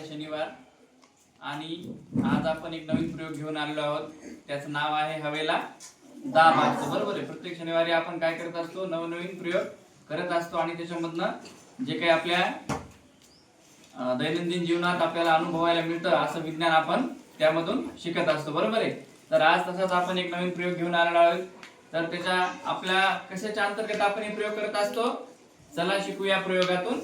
आहे शनिवार. आणि आज आपण एक नवीन प्रयोग घेऊन आलेलो आहोत. त्याचं नाव आहे हवेला दाब असतो. बरोबर आहे. प्रत्येक शनिवारी आपण काय करत असतो? नवनवीन प्रयोग करत असतो. आणि त्याच्यामधनं जे काही आपल्या दैनंदिन जीवनात आपल्याला अनुभवायला मिळतं असं विज्ञान आपण त्यामधून शिकत असतो. बरोबर आहे? तर आज तसाच आपण एक नवीन प्रयोग घेऊन आलेलो आहोत. तर त्याच्या आपल्या कशाच्या अंतर्गत आपण हे प्रयोग करत असतो? चला शिकूया प्रयोगातून.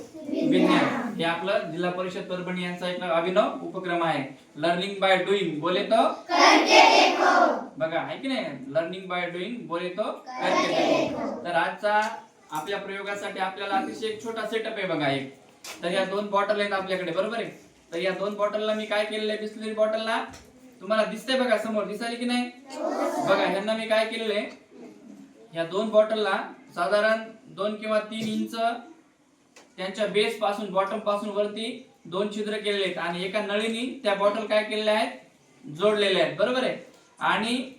विज्ञान. हे आपलं जिल्हा परिषद परभणी यांचा एक अभिनव उपक्रम आहे. लर्निंग बाय डुईंग बोले तो? बघा आहे की नाही? लर्निंग बाय डुईंग बोले तो? करके देखो. तर आजचा आपल्या प्रयोगासाठी आपल्याला अतिशय एक छोटा सेटअप आहे बघा एक. तर या दोन बॉटल आहेत आपल्याकडे बरोबर आहे? तर या दोन बॉटलला मी काय केलेलं आहे? बिस्लरी बॉटलला तुम्हाला दिसतंय बघा समोर दिसायला की नाही? बघा ह्यांना मी काय केलेलं आहे? या दोन बॉटलला साधारण दोन किंवा तीन इंच त्यांच्या बेस पासून बॉटमपासून वरती दोन छिद्र केलेले आहेत. आणि एका नळीने त्या बॉटल काय केलेल्या आहेत? जोडलेल्या आहेत. बरोबर आहे? आणि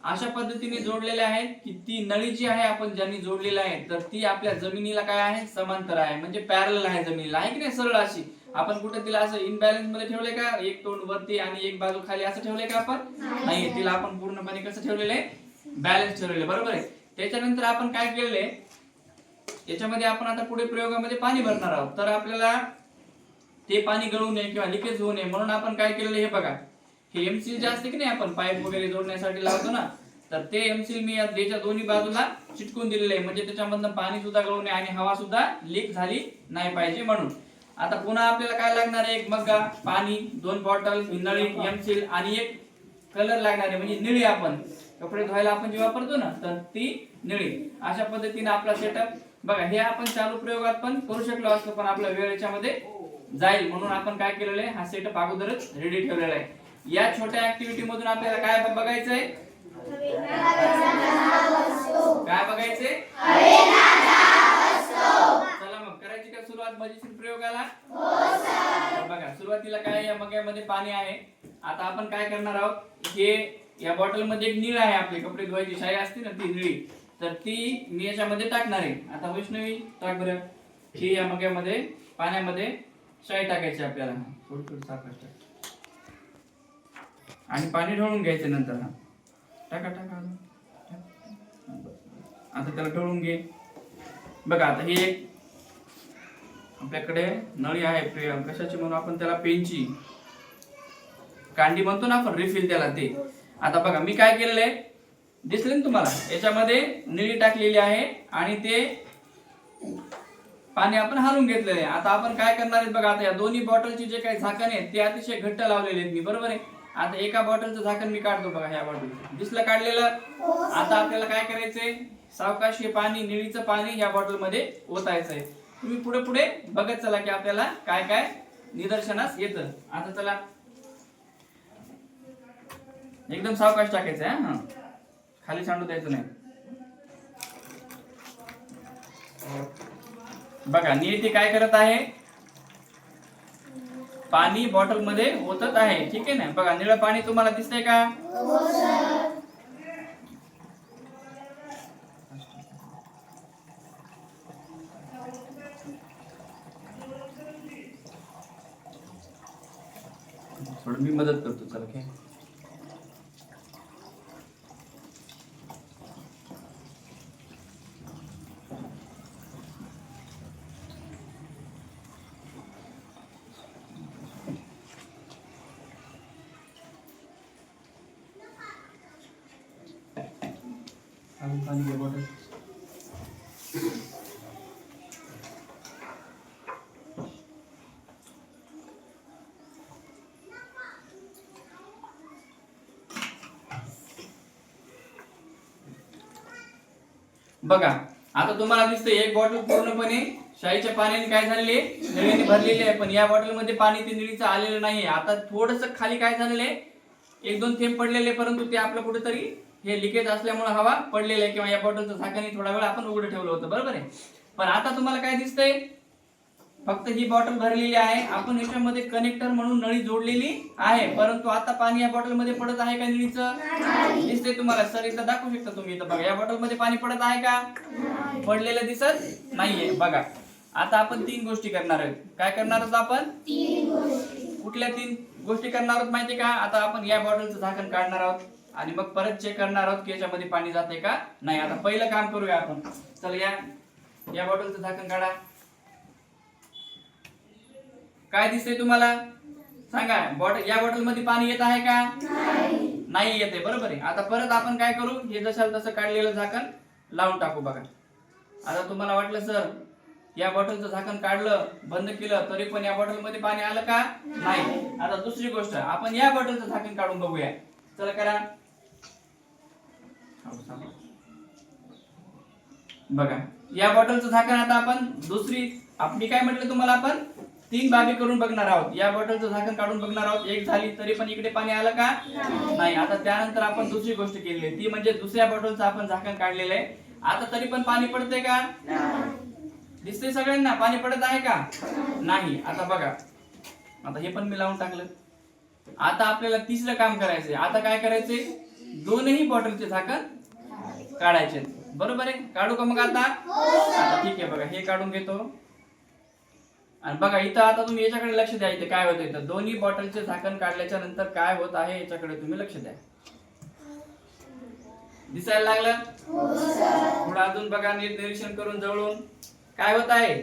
अशा पद्धतीने जोडलेल्या आहेत की ती नळी जी आहे आपण ज्यांनी जोडलेली आहे तर ती आपल्या जमिनीला काय आहे? समांतर आहे. म्हणजे पॅरल आहे जमिनीला. आहे की नाही? सरळ अशी. आपण कुठे तिला असं इनबॅलन्समध्ये ठेवले का? एक तोंड वरती आणि एक बाजू खाली असं ठेवलंय का आपण? नाही. तिला आपण पूर्णपणे कसं ठेवलेलं आहे? बॅलन्स ठेवलेलं बरोबर आहे? त्याच्यानंतर आपण काय केलेलं आहे? याच्यामध्ये आपण आता पुढे प्रयोगामध्ये पाणी भरणार आहोत. तर आपल्याला ते पाणी गळू नये किंवा लिकेज होऊ नये म्हणून आपण काय केलेलं हे बघा. हे एमसील जे असते की नाही आपण पाईप वगैरे जोडण्यासाठी लावतो ना तर ते एमसील मी या याच्या दोन्ही बाजूला चिटकून दिलेले आहे. म्हणजे त्याच्यामधनं पाणी सुद्धा गळू नये आणि हवा सुद्धा लीक झाली नाही पाहिजे म्हणून. आता पुन्हा आपल्याला काय लागणार आहे? एक मग्गा पाणी दोन बॉटल नळी एमसील आणि एक कलर लागणार आहे. म्हणजे निळी आपण. कपडे धुवायला आपण जे वापरतो ना तर ती निळी. अशा पद्धतीने आपला सेटअप बघा हे आपण चालू प्रयोगात पण करू शकलो असतो पण आपला वेळ याच्यामध्ये जाईल. म्हणून आपण काय केलेलं आहे हा सेटअप अगोदरच रेडी ठेवलेला आहे. या छोट्या ऍक्टिव्हिटी मधून आपल्याला काय बघायचंय? काय बघायचंय? चला मग करायची का सुरुवात? मजेशीर प्रयोगाला? तर बघा सुरुवातीला काय या मग्यामध्ये पाणी आहे. आता आपण काय करणार आहोत? हे या बॉटलमध्ये एक निळ आहे आपले कपडे धुवायची शाई असते ना ती निळी. तर ती मी याच्यामध्ये टाकणार आहे. आता वैष्णवी टाक बरं. ही या मग्यामध्ये पाण्यामध्ये शाई टाकायची आपल्याला. थोडी थोडी साखर आणि पाणी ढवळून घ्यायचं नंतर हा. टाका टाका आता त्याला ढवळून घे. बघा आता हे एक आपल्याकडे नळी आहे कशाची म्हणून आपण त्याला? पेनची. कांडी म्हणतो ना आपण रिफिल त्याला ते. आता बघा मी काय केलेलं आहे? दिसले ना तुम्हाला? याच्यामध्ये निळी टाकलेली आहे आणि ते पाणी आपण हालून घेतलेलं आहे. आता आपण काय करणार आहेत बघा आता या दोन्ही बॉटलची जे काही झाकण आहेत ते अतिशय घट्ट लावलेले आहेत मी बरोबर आहे? आता एका बॉटलचं झाकण मी काढतो बघा ह्या बॉटल दिसलं काढलेलं? आता आपल्याला काय करायचंय? सावकाश हे पाणी निळीचं पाणी ह्या बॉटलमध्ये ओतायचंय तुम्ही पुढे पुढे बघत चला की आपल्याला काय काय निदर्शनास येतं. आता चला. एकदम सावकाश टाकायचं आहे हा. खाली सांडू द्यायचं नाही. बघा नियती काय करत आहे? पाणी बॉटलमध्ये ओतत आहे. ठीक आहे ना? बघा निळं पाणी तुम्हाला दिसतंय का? थोडं मी मदत करतो चला काय अजून पाणी घे बॉटल. बघा आता तुम्हाला दिसतंय एक बॉटल पूर्णपणे शाईच्या पाण्याने काय झालेली आहे? भरलेली आहे पण या बॉटलमध्ये पाणी ते निळीचं आलेलं नाहीये. आता थोडस खाली काय झालेलं आहे? एक दोन थेंब पडलेले परंतु ते आपलं कुठेतरी हे लिकेज असल्यामुळे हवा पडलेलं आहे किंवा या बॉटलचं झाकण थोडा वेळ आपण उघडं ठेवलं होतं बरोबर आहे? पण आता तुम्हाला काय दिसतंय? फक्त ही बॉटल भरलेली आहे. आपण याच्यामध्ये कनेक्टर म्हणून नळी जोडलेली आहे. परंतु आता पाणी या बॉटलमध्ये पडत आहे का निळीचं? दिसतंय तुम्हाला. सर एकदा दाखवू शकता तुम्ही इथं? बघा या बॉटलमध्ये पाणी पडत आहे का? पडलेलं दिसत नाहीये. बघा आता आपण तीन गोष्टी करणार आहोत. काय करणार आहोत आपण? कुठल्या तीन गोष्टी करणार आहोत माहिती का? आता आपण या बॉटलचं झाकण काढणार आहोत. आणि मग परत चेक करणार आहोत की याच्यामध्ये पाणी जाते का? नाही. आता पहिलं काम करूया आपण. चल या. या बॉटलचं झाकण काढा. काय दिसतंय तुम्हाला? सांगा बॉटल या बॉटलमध्ये पाणी येत आहे का? नाही येते. बरोबर आहे. आता परत आपण काय करू? हे जशाल तसं काढलेलं झाकण लावून टाकू बघा. आता तुम्हाला वाटलं सर या बॉटलचं झाकण काढलं बंद केलं तरी पण या बॉटलमध्ये पाणी आलं का? नाही. आता दुसरी गोष्ट आपण या बॉटलचं झाकण काढून बघूया. चला करा. बघा या बॉटलचं झाकण आता आपण दुसरी आपली काय म्हटलं तुम्हाला आपण? तीन बाबी करून बघणार आहोत. या बॉटलचं झाकण काढून बघणार आहोत. एक झाली तरी पण इकडे पाणी आलं का? नाही. आता त्यानंतर आपण दुसरी गोष्ट केली आहे. ती म्हणजे दुसऱ्या बॉटलचं आपण झाकण काढलेलं आहे. आता तरी पण पाणी पडतंय का? दिसतंय सगळ्यांना? पाणी पडत आहे का? नाही. आता बघा. आता हे पण मी लावून टाकलं. आता आपल्याला तिसरं काम करायचंय. आता काय करायचंय? दोनही बॉटलचे झाकण काढायचे. बरोबर आहे? काढू का मग आता? आता ठीक आहे बघा हे काढून घेतो. आणि बघा इथं आता तुम्ही याच्याकडे लक्ष द्या इथे काय होतं इथं दोन्ही बॉटलचे झाकण काढल्याच्या नंतर काय होत आहे याच्याकडे तुम्ही लक्ष द्या. दिसायला लागलं? थोडं अजून बघा नीट निरीक्षण करून जवळून. काय होत आहे?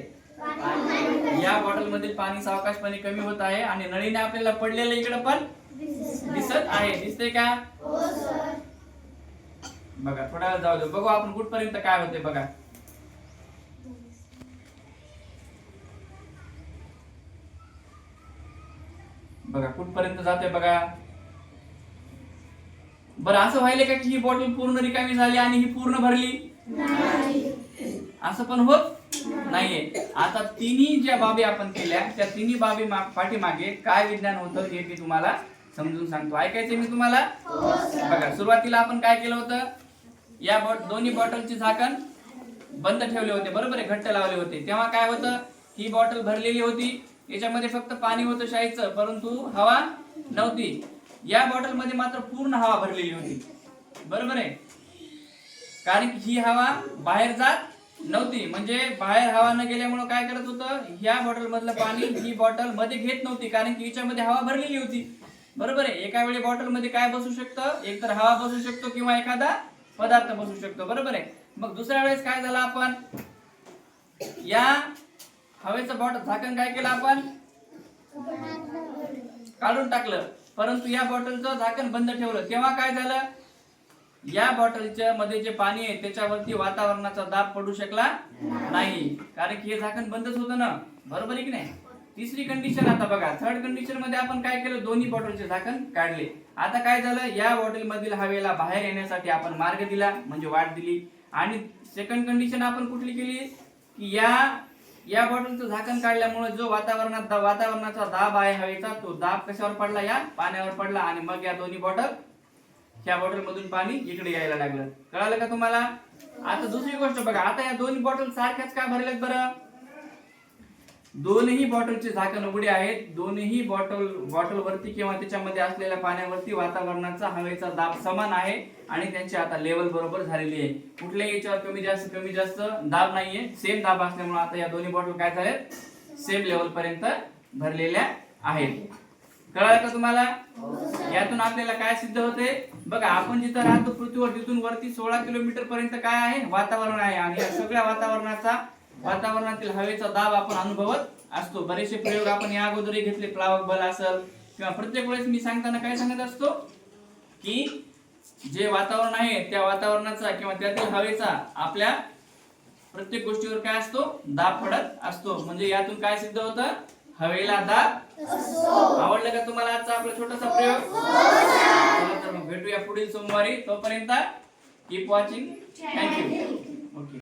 या बॉटल मधील पाणी सावकाशपणे कमी होत आहे आणि नळीने आपल्याला पडलेलं इकडे पण दिसत आहे. दिसते का? बघा थोडा वेळ जाऊ दे. बघू आपण कुठपर्यंत काय होते बघा. बघा कुठपर्यंत जाते बघा. बरं असं व्हायले का की ही बॉटल पूर्ण रिकामी झाली आणि ही पूर्ण भरली? असं पण होत नाहीये. आता तिन्ही ज्या बाबी आपण केल्या त्या तिन्ही बाबी पाठीमागे काय विज्ञान होतं हे मी तुम्हाला समजून सांगतो. ऐकायचे मी तुम्हाला? बघा सुरुवातीला आपण काय केलं होतं? या बॉट दोन्ही बॉटलचे झाकण बंद ठेवले होते बरोबर आहे घट्ट लावले होते. तेव्हा काय होतं ही बॉटल भरलेली होती याच्यामध्ये फक्त पाणी होतं शाईचं परंतु हवा नव्हती. या बॉटलमध्ये मात्र पूर्ण हवा भरलेली होती. बरोबर आहे? कारण की ही हवा बाहेर जात नव्हती. म्हणजे बाहेर हवा न गेल्यामुळे काय करत होतं ह्या बॉटल मधलं पाणी ही बॉटलमध्ये घेत नव्हती कारण की हिच्यामध्ये हवा भरलेली होती. बरोबर आहे? एका वेळी बॉटलमध्ये काय बसू शकतं? एक तर हवा बसू शकतो किंवा एखादा पदार्थ बसू शकतो. बरोबर आहे? मग दुसऱ्या वेळेस काय झालं आपण? या हवेचं बॉटल झाकण काय केलं आपण? काढून टाकलं. परंतु या बॉटलचं झाकण बंद ठेवलं. तेव्हा काय झालं? या बॉटलच्या मध्ये जे पाणी आहे त्याच्यावरती वातावरणाचा दाब पडू शकला नाही. कारण की हे झाकण बंदच होतं ना. बरोबर आहे की नाही? तिसरी कंडिशन आता बघा. थर्ड कंडिशनमध्ये आपण काय केलं? दोन्ही बॉटलचे झाकण काढले. आता काय झालं? या बॉटल मधील हवेला बाहेर येण्यासाठी आपण मार्ग दिला म्हणजे वाट दिली. आणि सेकंड कंडिशन आपण कुठली केली? की या या बॉटलचं झाकण काढल्यामुळे जो वातावरणात दा- वातावरणाचा दाब आहे हवेचा तो दाब कशावर पडला? या पाण्यावर पडला. आणि मग या दोन्ही बॉटल या बॉटल मधून पाणी इकडे यायला लागलं. कळालं का तुम्हाला? आता दुसरी गोष्ट बघा. आता या दोन्ही बॉटल सारख्याच का भरल्यात बरं? दोनही बॉटलचे झाकण उघडे आहेत. दोनही बॉटल बॉटल वरती किंवा त्याच्यामध्ये असलेल्या पाण्यावरती वातावरणाचा हवेचा दाब समान आहे आणि त्यांची आता लेवल बरोबर झालेली आहे. कुठल्याही याच्यावर कमी जास्त कमी जास्त दाब नाहीये. सेम दाब असल्यामुळे आता या दोन्ही बॉटल काय झालेत? सेम लेवल पर्यंत भरलेल्या आहेत. कळलं का तुम्हाला? यातून आपल्याला काय सिद्ध होते? बघा आपण जिथं राहतो पृथ्वीवर तिथून वरती सोळा किलोमीटर पर्यंत काय आहे? वातावरण आहे. आणि या सगळ्या वातावरणाचा वातावरणातील हवेचा दाब आपण अनुभवत असतो. बरेचसे प्रयोग आपण या अगोदरही घेतले. प्लावक बल असेल किंवा प्रत्येक वेळेस मी सांगताना काय सांगत असतो? की जे वातावरण आहे त्या वातावरणाचा किंवा त्यातील हवेचा आपल्या प्रत्येक गोष्टीवर काय असतो? दाब पडत असतो. म्हणजे यातून काय सिद्ध होतं? हवेला दाब आवडलं का तुम्हाला आजचा आपला छोटासा प्रयोग? चला तर मग भेटूया पुढील सोमवारी. तोपर्यंत कीप वॉचिंग थँक्यू ओके